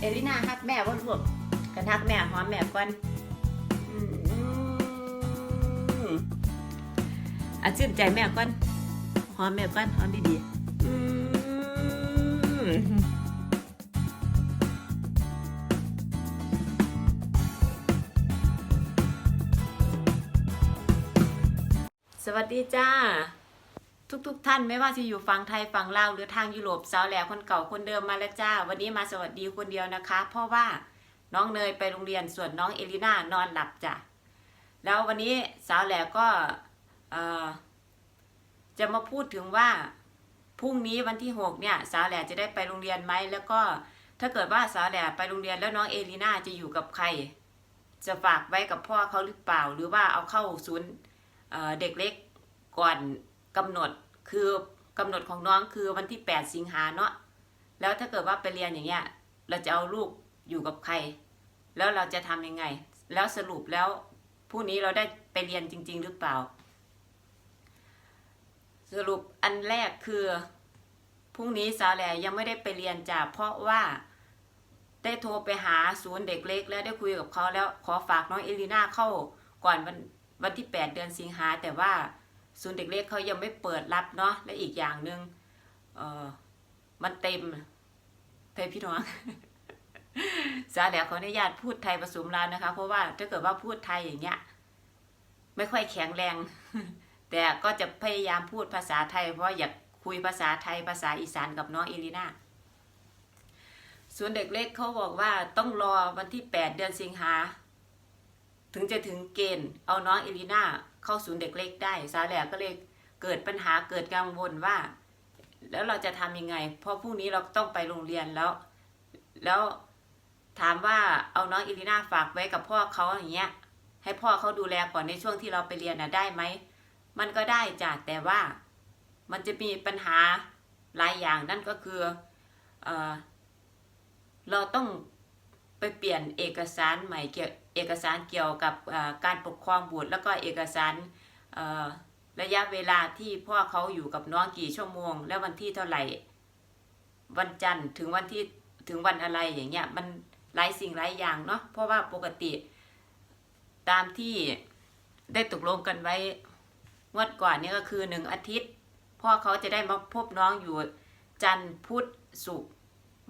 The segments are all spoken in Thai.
เอลินาฮักแม่บ่ลูกกันฮักแม่หอมแม่ก่อนอืมอะชื่นใจแม่ก่อนหอมแม่ก่อนหอมดีๆอืมสวัสดีจ้า ทุกๆทท่านไม่ว่าจะอยู่ฝั่งไทยฝั่งลาวหรือทางยุโรปสาวแหล่คนเก่าคนเดิมมาแล้วจ้า วันนี้มาสวัสดีคนเดียวนะคะ เพราะว่าน้องเนยไปโรงเรียนส่วนน้องเอลิน่านอนหลับจ้ะแล้ววันนี้สาวแหล่ก็จะมาพูดถึงว่าพรุ่งนี้วันที่หกเนี่ยสาวแหล่จะได้ไปโรงเรียนไหมแล้วก็ถ้าเกิดว่าสาวแหล่ไปโรงเรียนแล้วน้องเอลิน่าจะอยู่กับใคร จะฝากไว้กับพ่อเขาหรือเปล่า หรือว่าเอาเข้าศูนย์เด็กเล็กก่อน กำหนดคือกำหนดของน้องคือวันที่ 8 สิงหาเนาะแล้วถ้าเกิดว่าไปเรียนอย่างเงี้ยเราจะเอาลูกอยู่กับใคร แล้วเราจะทำยังไง แล้วสรุปแล้วพรุ่งนี้เราได้ไปเรียนจริง ๆ หรือเปล่า สรุปอันแรกคือพรุ่งนี้สาวแหลยังไม่ได้ไปเรียนจ้ะเพราะว่าได้โทรไปหาศูนย์เด็กเล็ก แล้วได้คุยกับเขาแล้วขอฝากน้องเอลิน่าเข้าก่อนวันวันที่ 8 เดือนสิงหาแต่ว่า ศูนย์เด็กเล็กเขายังไม่เปิดรับเนาะและอีกอย่างหนึ่งเออมันเต็มเต็มพี่น้องสาแหลขออนุญาตพูดไทยผสมลาวนะคะ เพราะว่าถ้าเกิดว่าพูดไทยอย่างเงี้ยไม่ค่อยแข็งแรง แต่ก็จะพยายามพูดภาษาไทย เพราะอยากคุยภาษาไทยภาษาอีสานกับน้องเอลิน่าส่วนเด็กเล็กเขาบอกว่าต้องรอวันที่ 8 เดือนสิงหา ถึงจะถึงเกณฑ์ เอาน้องเอลิน่าเข้าศูนย์เด็กเล็กได้สาแหลกก็เลยเกิดปัญหาเกิดกังวลว่า แล้วเราจะทำยังไง เพราะพรุ่งนี้เราต้องไปโรงเรียนแล้ว แล้วถามว่าเอาน้องเอลิน่าฝากไว้กับพ่อเขาอย่างเงี้ย ให้พ่อเขาดูแลก่อนในช่วงที่เราไปเรียนนะได้ไหม มันก็ได้จ้ะแต่ว่ามันจะมีปัญหาหลายอย่างนั่นก็คือเออเราต้อง ไปเปลี่ยนเอกสารใหม่เกี่ยวเอกสารเกี่ยวกับการปกครองบุตรแล้วก็เอกสารระยะเวลาที่พ่อเขาอยู่กับน้องกี่ชั่วโมง และวันที่เท่าไหร่ วันจันทร์ถึงวันที่ถึงวันอะไรอย่างเงี้ยมันหลายสิ่งหลายอย่างเนาะเพราะว่าปกติตามที่ได้ตกลงกันไว้งวดก่อนนี่ก็คือหนึ่งอาทิตย์ พ่อเขาจะได้มาพบน้องอยู่จันทร์พุธศุกร์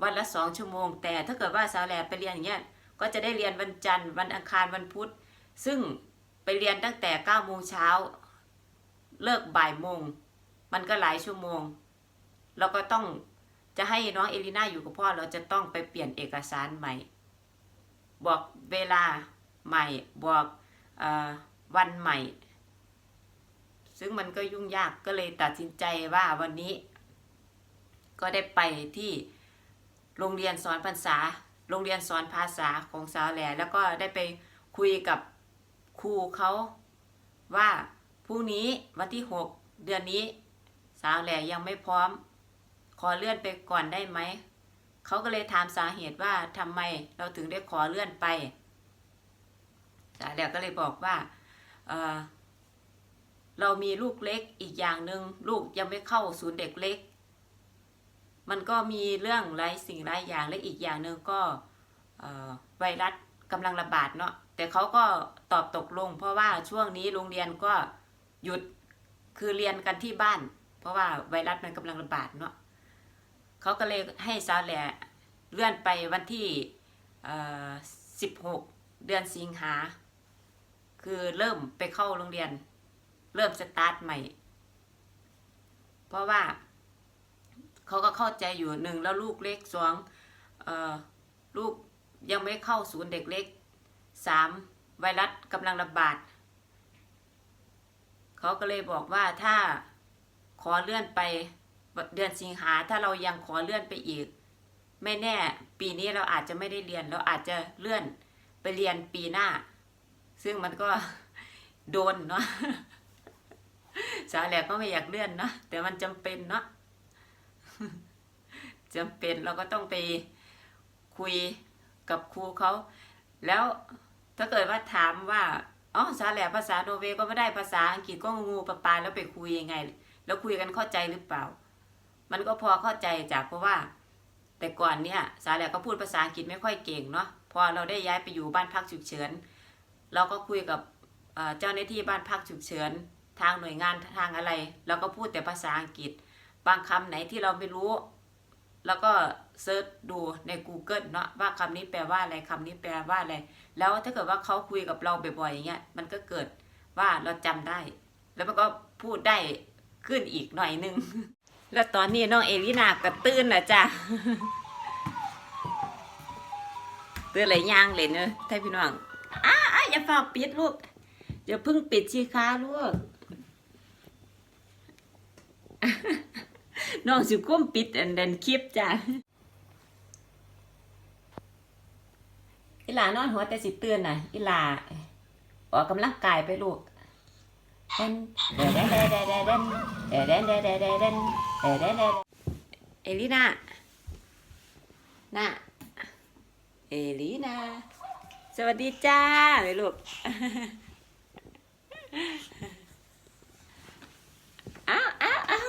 วันละสองชั่วโมง แต่ถ้าเกิดว่าสาวแหลไปเรียนอย่างเงี้ยก็จะได้เรียนวันจันทร์ วันอังคารวันพุธ ซึ่งไปเรียนตั้งแต่9ก้าโมงเช้าเลิกบ่ายโมง มันก็หลายชั่วโมง เราก็ต้องจะให้น้องเอลิน่าอยู่กับพ่อเราจะต้องไปเปลี่ยนเอกสารใหม่ บอกเวลาใหม่ บอกออวันใหม่ ซึ่งมันก็ยุ่งยากก็เลยตัดสินใจว่าวันนี้ ก็ได้ไปที่ โรงเรียนสอนภาษา โรงเรียนสอนภาษาของสาวแหล่แล้วก็ได้ไปคุยกับครูเขาว่าพรุ่งนี้วันที่หกเดือนนี้ สาวแหล่ยังไม่พร้อม ขอเลื่อนไปก่อนได้ไหมเขาก็เลยถามสาเหตุว่าทำไมเราถึงได้ขอเลื่อนไปสาวแหล่ก็เลยบอกว่าเออเรามีลูกเล็กอีกอย่างหนึ่งลูกยังไม่เข้าศูนย์เด็กเล็ก มันก็มีเรื่องหลายสิ่งหลายอย่างและอีกอย่างหนึ่งก็ไวรัสกำลังระบาดเนาะแต่เขาก็ตอบตกลง เพราะว่าช่วงนี้โรงเรียนก็หยุดคือเรียนกันที่บ้าน เพราะว่าไวรัสมันกำลังระบาดเนาะเขาก็เลยให้สาวแหล่เลื่อนไปวันที่สิบหกเดือนสิงหา คือเริ่มไปเข้าโรงเรียน เริ่มสตาร์ทใหม่ เพราะว่า เขาก็เข้าใจอยู่หนึ่งแล้วลูกเล็กสองเอ่อลูกยังไม่เข้าศูนย์เด็กเล็กสามไวรัสกำลังระบาดเขาก็เลยบอกว่าถ้าขอเลื่อนไปเดือนสิงหาถ้าเรายังขอเลื่อนไปอีก ไม่แน่ปีนี้เราอาจจะไม่ได้เรียน เราอาจจะเลื่อนไปเรียนปีหน้า ซึ่งมันก็โดนเนาะสาวแหลกก็ไม่อยากเลื่อนเนาะแต่มันจำเป็นเนาะ จำเป็นเราก็ต้องไปคุยกับครูเขาแล้วถ้าเกิดว่าถามว่าอ๋อสาแหลกภาษาโนเวก็ไม่ได้ภาษาอังกฤษก็งูปลาปาแล้วไปคุยยังไง แล้วคุยกันเข้าใจหรือเปล่า มันก็พอเข้าใจจากเพราะว่า แต่ก่อนเนี่ยสาแหลก็พูดภาษาอังกฤษไม่ค่อยเก่งเนาะพอเราได้ย้ายไปอยู่บ้านพักฉุกเฉินเราก็คุยกับเอ่อเจ้าหน้าที่บ้านพักฉุกเฉินทางหน่วยงานทางอะไรเราก็พูดแต่ภาษาอังกฤษ บางคำไหนที่เราไม่รู้ แล้วก็เซิร์ชดูใน Google เนาะว่าคำนี้แปลว่าอะไรคำนี้แปลว่าอะไร แล้วถ้าเกิดว่าเขาคุยกับเราบ่อยๆอย่างเงี้ยมันก็เกิดว่าเราจำได้ แล้วมันก็พูดได้ขึ้นอีกหน่อยนึง แล้วตอนนี้น้องเอลินาก็ตื่นแล้วจ้ะตื่นเลยย่างเลยเนอะท่านพี่น้องอ้าอ้าอย่าฝากปิดลูกอย่าเพิ่งปิดชีค้าลูก น้องสิก้มปิดอันเดนคลิปจ้ะอีหลานอนหัวแต่สิเตือนน่ะอีหลาออกกำลังกายไปลูกเดนเดนเดนเดนเดนเดนเดนเดนเดนเดนเดนเดนเดนเดนเดนเอลิน่าน่ะเอลิน่าสวัสดีจ้าเลยลูก อ้าวอ้าวอ้าว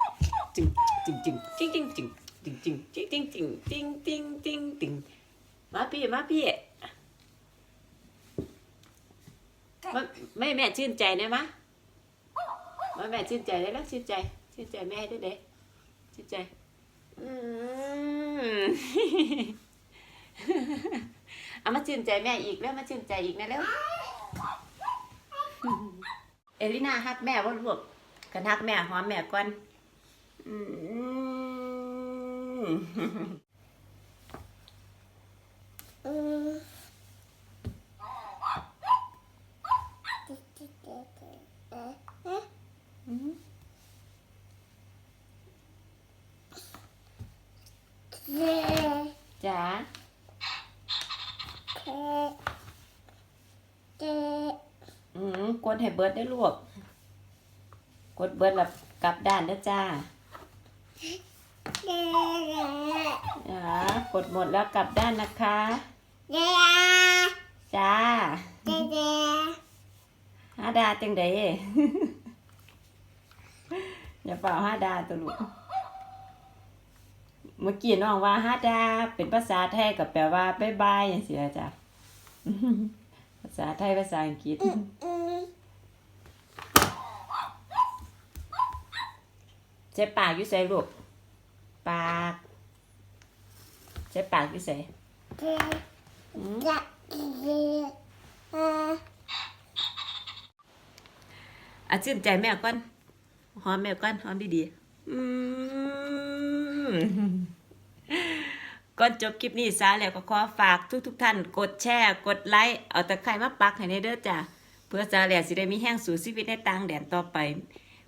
จึงจึงจึงจึงจึงจึงจึงจึงจึงจึงจึงจึงจึงจึงจึงมาพี่มาพี่มาไม่แม่ชื่นใจได้มะมาแม่ชื่นใจได้แล้วชื่นใจชื่นใจแม่ด้วยเด้ชื่นใจอืมเอามาชื่นใจแม่อีกแล้วมาชื่นใจอีกนะแล้วเอลิน่าฮักแม่ว่าลูกกันฮักแม่หอมแม่ก่อนอืม จ๋าอืมกดให้เบิร์ดได้ลูก กดเบิร์ดแบบกลับด้านนะจ้า อ่ากดหมดแล้วกลับด้านนะคะ จ้าห้าดาจังไดอย่าเป่าห้าดาตัวลูกเมื่อกี้น้องว่าห้าดาเป็นภาษาไทยกับแปลว่าบายบายอย่างเสียจ้ะภาษาไทยภาษาอังกฤษใช้ปากอยู่ใส่ลูก ปาก ใช้ปากอยู่ใส่อืมอะชื่นใจแม่ก่อน หอมแม่ก่อน หอมดีๆก่อนจบคลิปนี้ซาแล้วก็ขอฝากทุกๆท่าน กดแชร์ กดไลค์ เอาตะไคร้มาปักให้ในเด้อจ้ะ เพื่อซาแล้วสิได้มีแห้งสู่ชีวิตในต่างแดนต่อไป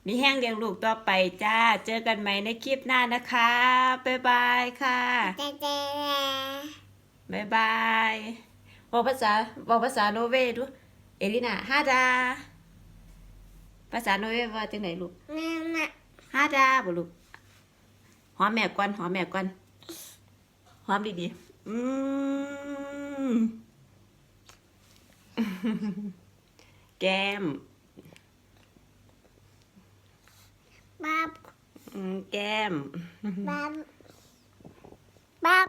มีแห้งเลี้ยงลูกต่อไปจ้า เจอกันใหม่ในคลิปหน้านะคะ บ๊ายบายค่ะบ๊ายบายบอกภาษาบอกภาษาโนเวย์ดู เอลิน่าฮาดา ภาษาโนเวย์ว่าจังไหนลูกฮาดาบ่ลูก หอมแม่ก่อน หอมแม่ก่อน หอมดีๆ อืม แก้ม บับ แก้ม บับ บับ